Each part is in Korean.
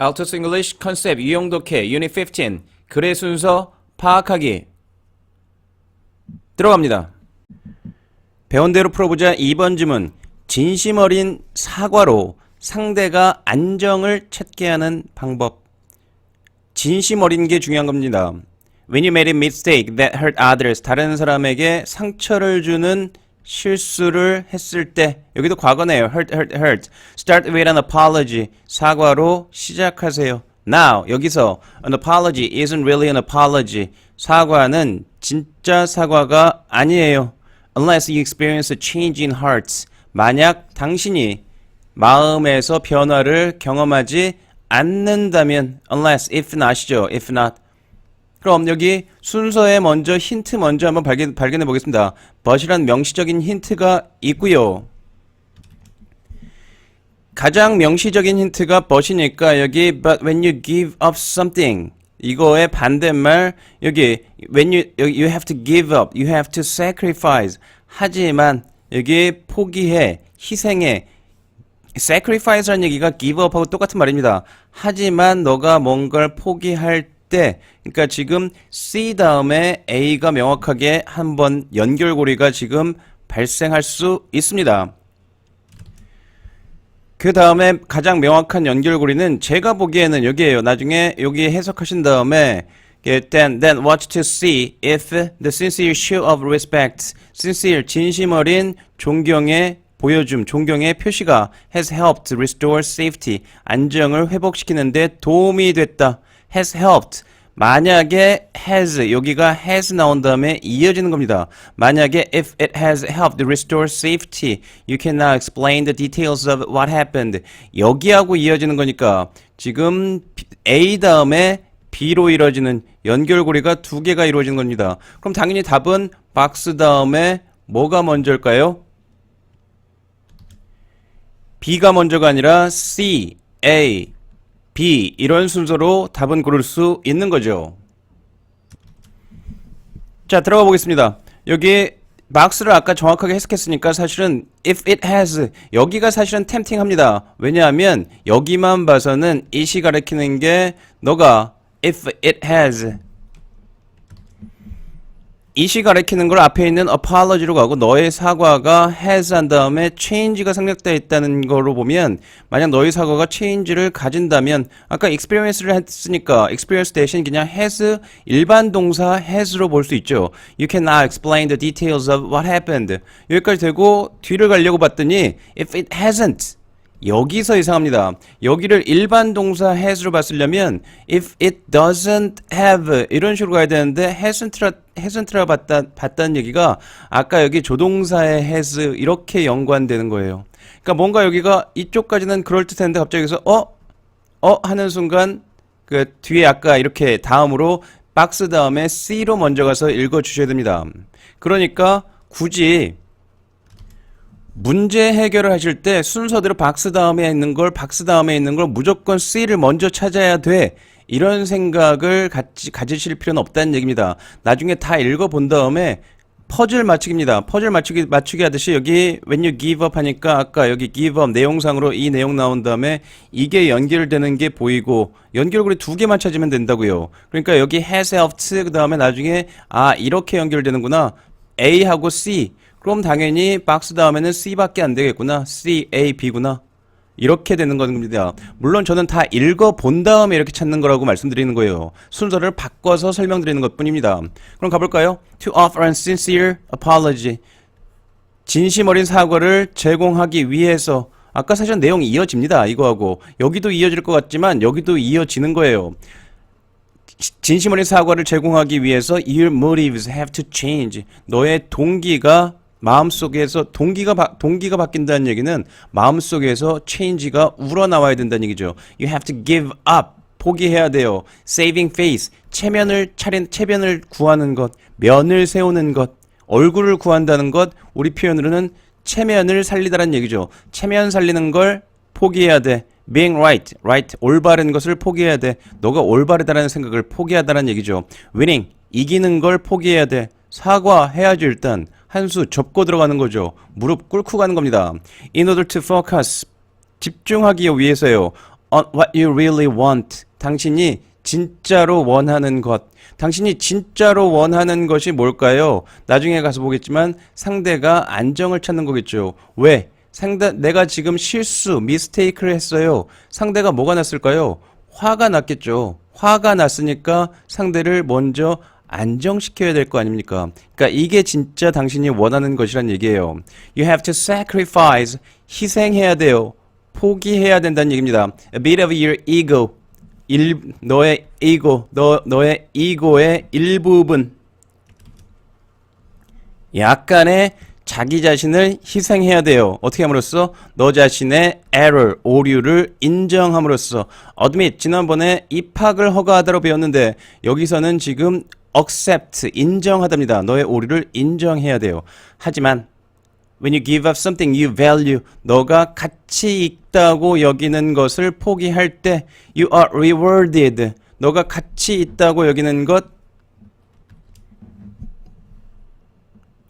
Altus English 컨셉 유용독해 유닛 15 글의 순서 파악하기. 들어갑니다. 배운 대로 풀어보자. 2번 질문. 진심 어린 사과로 상대가 안정을 찾게 하는 방법. 진심 어린 게 중요한 겁니다. When you made a mistake that hurt others 다른 사람에게 상처를 주는 실수를 했을 때 여기도 과거네요. hurt hurt hurt. Start with an apology. 사과로 시작하세요. Now 여기서 an apology isn't really an apology. 사과는 진짜 사과가 아니에요. Unless you experience a change in hearts. 만약 당신이 마음에서 변화를 경험하지 않는다면 unless if not이죠. if not. 그럼 여기 순서에 먼저 힌트 먼저 한번 발견, 발견해 보겠습니다. but이란 명시적인 힌트가 있고요. 가장 명시적인 힌트가 but이니까 여기 but when you give up something 이거의 반대말 여기 when you you have to give up, you have to sacrifice 하지만 여기 포기해, 희생해 sacrifice라는 얘기가 give up하고 똑같은 말입니다. 하지만 너가 뭔가를 포기할 때, 그러니까 지금 C 다음에 A가 명확하게 한번 연결고리가 지금 발생할 수 있습니다. 그 다음에 가장 명확한 연결고리는 제가 보기에는 여기에요. 나중에 여기 해석하신 다음에 예, then then watch to see if the sincere show of respect, sincere 진심 어린 존경의 보여줌, 존경의 표시가 has helped restore safety, 안정을 회복시키는데 도움이 됐다. Has helped. 만약에 has 여기가 has 나온 다음에 이어지는 겁니다. 만약에 if it has helped restore safety, you can now explain the details of what happened. 여기하고 이어지는 거니까 지금 A 다음에 B로 이루어지는 연결고리가 두 개가 이루어지는 겁니다. 그럼 당연히 답은 박스 다음에 뭐가 먼저일까요? B가 먼저가 아니라 C, A, B 이런 순서로 답은 고를 수 있는 거죠. 자 들어가 보겠습니다. 여기 박스를 아까 정확하게 해석했으니까 사실은 if it has 여기가 사실은 템팅합니다. 왜냐하면 여기만 봐서는 it이 가리키는 게 너가 if it has 이시 가리키는 걸 앞에 있는 apology로 가고 너의 사과가 has 한 다음에 change가 생략되어 있다는 거로 보면 만약 너의 사과가 change를 가진다면 아까 experience를 했으니까 experience 대신 그냥 has 일반 동사 has로 볼 수 있죠. You can now explain the details of what happened. 여기까지 되고 뒤를 가려고 봤더니 if it hasn't 여기서 이상합니다. 여기를 일반 동사 has로 봤으려면 if it doesn't have 이런 식으로 가야 되는데 hasn't라 hasn't라 봤다 봤다는 얘기가 아까 여기 조동사의 has 이렇게 연관되는 거예요. 그러니까 뭔가 여기가 이쪽까지는 그럴 듯했는데 갑자기 여기서 어? 어 하는 순간 그 뒤에 아까 이렇게 다음으로 박스 다음에 C로 먼저 가서 읽어 주셔야 됩니다. 그러니까 굳이 문제 해결을 하실 때 순서대로 박스 다음에 있는 걸 박스 다음에 있는 걸 무조건 C를 먼저 찾아야 돼. 이런 생각을 가지, 가지실 필요는 없다는 얘기입니다. 나중에 다 읽어 본 다음에 퍼즐 맞추기입니다. 퍼즐 맞추기, 맞추기 하듯이 여기 when you give up 하니까 아까 여기 give up 내용상으로 이 내용 나온 다음에 이게 연결되는 게 보이고 연결고리 두 개만 찾으면 된다고요. 그러니까 여기 has helped 그 다음에 나중에 아 이렇게 연결되는구나. A하고 C 그럼 당연히 박스 다음에는 C밖에 안 되겠구나. C, A, B구나. 이렇게 되는 겁니다. 물론 저는 다 읽어 본 다음에 이렇게 찾는 거라고 말씀드리는 거예요. 순서를 바꿔서 설명드리는 것 뿐입니다. 그럼 가볼까요? To offer a sincere apology. 진심 어린 사과를 제공하기 위해서 아까 사실 내용이 이어집니다. 이거하고 여기도 이어질 것 같지만 여기도 이어지는 거예요. 진심 어린 사과를 제공하기 위해서 your motives have to change. 너의 동기가 마음속에서 동기가 바, 동기가 바뀐다는 얘기는 마음속에서 change가 우러나와야 된다는 얘기죠. You have to give up. 포기해야 돼요. saving face. 체면을 차린 체면을 구하는 것, 면을 세우는 것, 얼굴을 구한다는 것, 우리 표현으로는 체면을 살리다라는 얘기죠. 체면 살리는 걸 포기해야 돼. being right, right, 올바른 것을 포기해야 돼. 너가 올바르다라는 생각을 포기하다라는 얘기죠. winning, 이기는 걸 포기해야 돼. 사과해야지 일단. 한 수 접고 들어가는 거죠. 무릎 꿇고 가는 겁니다. In order to focus, 집중하기 위해서요. on what you really want. 당신이 진짜로 원하는 것. 당신이 진짜로 원하는 것이 뭘까요? 나중에 가서 보겠지만 상대가 안정을 찾는 거겠죠. 왜? 상대 내가 지금 실수, 미스테이크를 했어요. 상대가 뭐가 났을까요? 화가 났겠죠. 화가 났으니까 상대를 먼저 안정시켜야 될 거 아닙니까? 그러니까 이게 진짜 당신이 원하는 것이란 얘기예요. You have to sacrifice. 희생해야 돼요. 포기해야 된다는 얘기입니다. A bit of your ego. 일, 너의 이고, 너, 너의 이고의 일부분. 약간의 자기 자신을 희생해야 돼요. 어떻게 함으로써? 너 자신의 error, 오류를 인정함으로써. admit, 지난번에 입학을 허가하다로 배웠는데, 여기서는 지금 accept, 인정하답니다. 너의 오류를 인정해야 돼요. 하지만, when you give up something you value, 너가 가치 있다고 여기는 것을 포기할 때, you are rewarded. 너가 가치 있다고 여기는 것,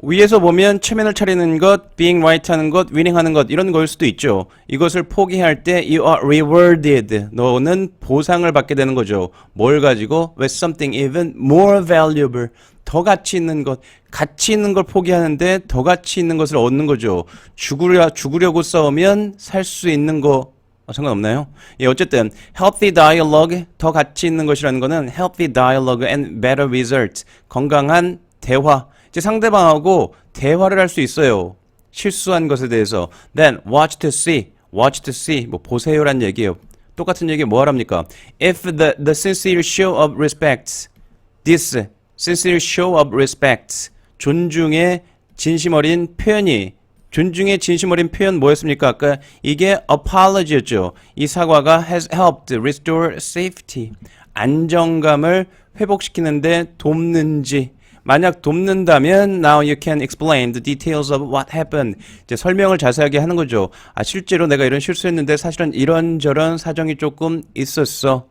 위에서 보면 체면을 차리는 것, being right 하는 것, winning 하는 것 이런 거일 수도 있죠. 이것을 포기할 때 you are rewarded. 너는 보상을 받게 되는 거죠. 뭘 가지고 with something even more valuable. 더 가치 있는 것, 가치 있는 걸 포기하는데 더 가치 있는 것을 얻는 거죠. 죽으려 죽으려고 싸우면 살 수 있는 거 어, 상관없나요? 예, 어쨌든 healthy dialogue 더 가치 있는 것이라는 거는 healthy dialogue and better result 건강한 대화 이제 상대방하고 대화를 할 수 있어요. 실수한 것에 대해서 then watch to see watch to see 뭐 보세요란 얘기예요. 똑같은 얘기 뭐 하랍니까? If the the sincere show of respect this sincere show of respect 존중의 진심 어린 표현이 존중의 진심 어린 표현 뭐였습니까? 아까 이게 apology였죠. 이 사과가 has helped restore safety. 안정감을 회복시키는데 돕는지. 만약 돕는다면 now you can explain the details of what happened. 이제 설명을 자세하게 하는 거죠. 아 실제로 내가 이런 실수했는데 사실은 이런저런 사정이 조금 있었어.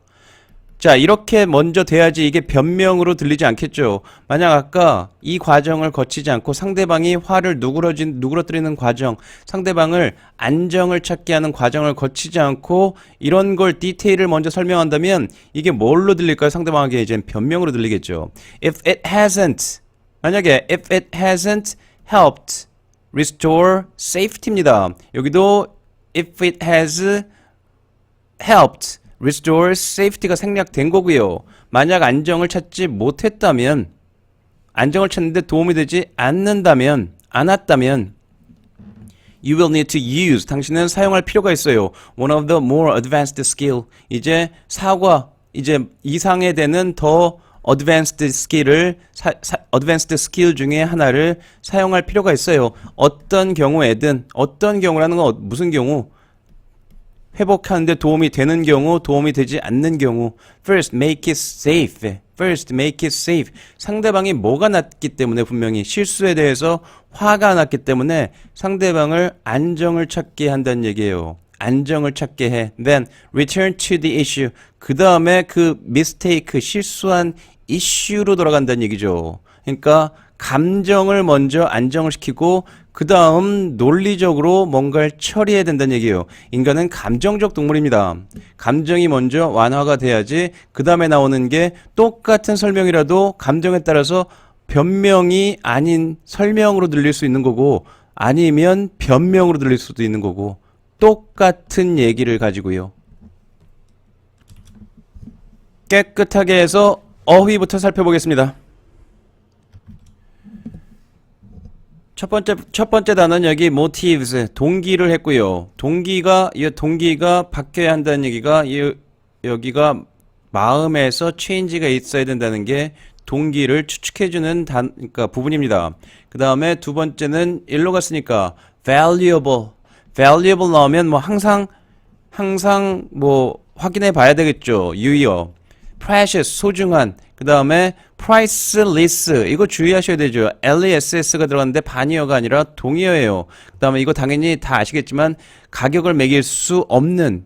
자, 이렇게 먼저 돼야지 이게 변명으로 들리지 않겠죠. 만약 아까 이 과정을 거치지 않고 상대방이 화를 누그러진, 누그러뜨리는 과정, 상대방을 안정을 찾게 하는 과정을 거치지 않고 이런 걸 디테일을 먼저 설명한다면 이게 뭘로 들릴까요? 상대방에게 이제 변명으로 들리겠죠. If it hasn't, 만약에 if it hasn't helped restore safety입니다. 여기도 if it has helped restore safety가 생략된 거고요. 만약 안정을 찾지 못했다면 안정을 찾는데 도움이 되지 않는다면 않았다면 You will need to use. 당신은 사용할 필요가 있어요. One of the more advanced skill. 이제 사과, 이제 이상에 되는 더 advanced skill을 사, 사, advanced skill 중에 하나를 사용할 필요가 있어요. 어떤 경우에든 어떤 경우라는 건 어- 무슨 경우? 회복하는데 도움이 되는 경우, 도움이 되지 않는 경우. First, make it safe. First, make it safe. 상대방이 뭐가 났기 때문에 분명히 실수에 대해서 화가 났기 때문에 상대방을 안정을 찾게 한다는 얘기예요. 안정을 찾게 해. Then, return to the issue. 그 다음에 그 mistake, 실수한 이슈로 돌아간다는 얘기죠. 그러니까 감정을 먼저 안정을 시키고 그 다음 논리적으로 뭔가를 처리해야 된다는 얘기예요. 인간은 감정적 동물입니다. 감정이 먼저 완화가 돼야지 그 다음에 나오는 게 똑같은 설명이라도 감정에 따라서 변명이 아닌 설명으로 들릴 수 있는 거고 아니면 변명으로 들릴 수도 있는 거고 똑같은 얘기를 가지고요. 깨끗하게 해서 어휘부터 살펴보겠습니다. 첫 번째 첫 번째 단어는 여기 motives 동기를 했고요. 동기가 이 동기가 바뀌어야 한다는 얘기가 이 여기가 마음에서 체인지가 있어야 된다는 게 동기를 추측해주는 단 그러니까 부분입니다. 그 다음에 두 번째는 일로 갔으니까 valuable valuable 나오면 뭐 항상 항상 뭐 확인해 봐야 되겠죠. 유의어 precious 소중한 그 다음에 priceless 이거 주의하셔야 되죠. less가 들어갔는데 반이어가 아니라 동의어예요. 그 다음에 이거 당연히 다 아시겠지만 가격을 매길 수 없는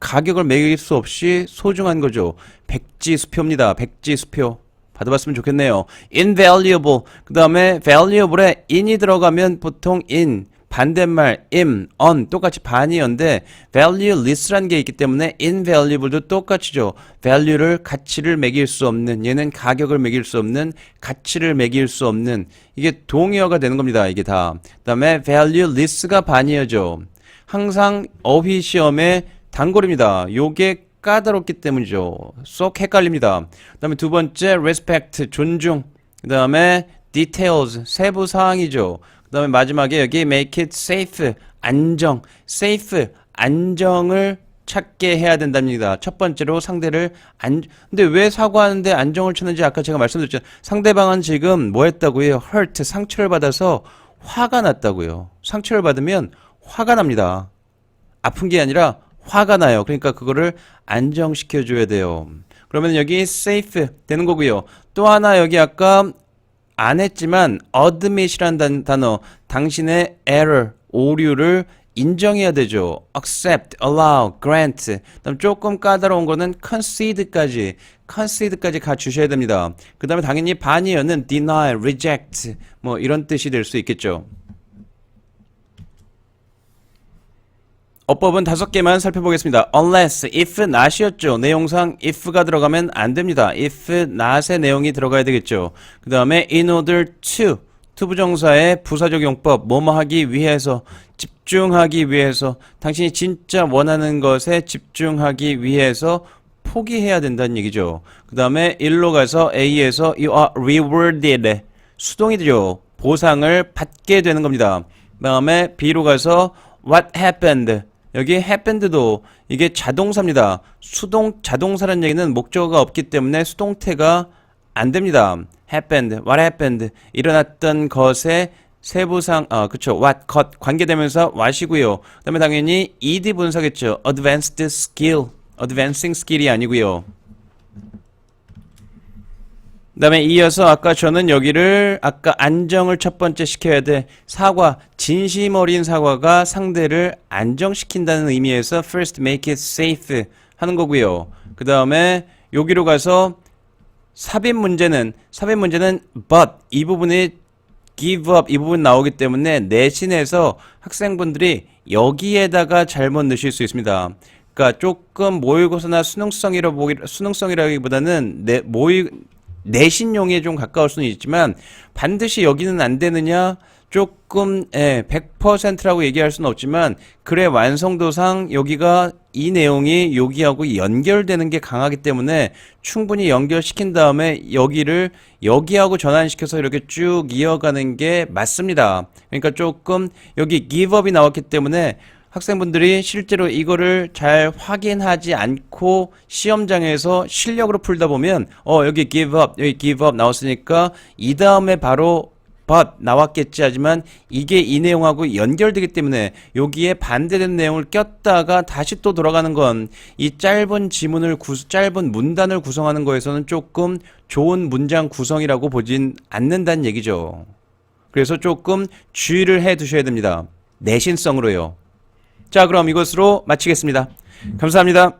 가격을 매길 수 없이 소중한 거죠. 백지수표입니다. 백지수표. 받아봤으면 좋겠네요. invaluable. 그 다음에 valuable에 in이 들어가면 보통 in 반대말 im, on 똑같이 반이었는데 valueless라는 게 있기 때문에 invaluable도 똑같이죠. value를 가치를 매길 수 없는 얘는 가격을 매길 수 없는 가치를 매길 수 없는 이게 동의어가 되는 겁니다. 이게 다. 그다음에 valueless가 반이어죠. 항상 어휘 시험에 단골입니다. 요게 까다롭기 때문이죠. 쏙 헷갈립니다. 그 다음에 두 번째 respect 존중. 그 다음에 details 세부 사항이죠. 그 다음에 마지막에 여기 make it safe 안정 safe 안정을 찾게 해야 된답니다. 첫 번째로 상대를 안 근데 왜 사과하는데 안정을 찾는지 아까 제가 말씀드렸죠. 상대방은 지금 뭐 했다고요? hurt 상처를 받아서 화가 났다고요. 상처를 받으면 화가 납니다. 아픈 게 아니라 화가 나요. 그러니까 그거를 안정시켜 줘야 돼요. 그러면 여기 safe 되는 거고요. 또 하나 여기 아까 안 했지만 admit이라는 단- 단어 당신의 error 오류를 인정해야 되죠. accept, allow, grant. 그다음 조금 까다로운 거는 concede까지 concede까지 가 주셔야 됩니다. 그다음에 당연히 반이어는 deny, reject 뭐 이런 뜻이 될 수 있겠죠. 어법은 다섯 개만 살펴보겠습니다. unless, if, not이었죠. 내용상 if가 들어가면 안 됩니다. if, not의 내용이 들어가야 되겠죠. 그 다음에 in order to, 투부정사의 부사적 용법, 뭐뭐 하기 위해서, 집중하기 위해서, 당신이 진짜 원하는 것에 집중하기 위해서 포기해야 된다는 얘기죠. 그 다음에 1로 가서 A에서 you are rewarded, 수동이 되죠. 보상을 받게 되는 겁니다. 그 다음에 B로 가서 what happened, 여기 happened도 이게 자동사입니다. 수동 자동사라는 얘기는 목적어가 없기 때문에 수동태가 안 됩니다. happened, what happened 일어났던 것에 세부상 아 그쵸 what 것 관계되면서 what이고요. 그다음에 당연히 ed 분사겠죠. advanced skill, advancing skill이 아니고요. 그 다음에 이어서 아까 저는 여기를 아까 안정을 첫 번째 시켜야 돼 사과 진심 어린 사과가 상대를 안정시킨다는 의미에서 first make it safe 하는 거고요. 그 다음에 여기로 가서 삽입 문제는 삽입 문제는 but 이 부분이 give up 이 부분 나오기 때문에 내신에서 학생분들이 여기에다가 잘못 넣으실 수 있습니다. 그러니까 조금 모의고사나 수능성이라 보기 수능성이라기보다는 내 모의 내신용에 좀 가까울 수는 있지만 반드시 여기는 안 되느냐 조금 예, 100%라고 얘기할 수는 없지만 글의 완성도상 여기가 이 내용이 여기하고 연결되는 게 강하기 때문에 충분히 연결시킨 다음에 여기를 여기하고 전환시켜서 이렇게 쭉 이어가는 게 맞습니다. 그러니까 조금 여기 give up이 나왔기 때문에 학생분들이 실제로 이거를 잘 확인하지 않고 시험장에서 실력으로 풀다 보면 어 여기 give up 여기 give up 나왔으니까 이 다음에 바로 but 나왔겠지 하지만 이게 이 내용하고 연결되기 때문에 여기에 반대된 내용을 꼈다가 다시 또 돌아가는 건 이 짧은 지문을 구, 짧은 문단을 구성하는 거에서는 조금 좋은 문장 구성이라고 보진 않는다는 얘기죠. 그래서 조금 주의를 해 두셔야 됩니다. 내신성으로요. 자, 그럼 이것으로 마치겠습니다. 감사합니다.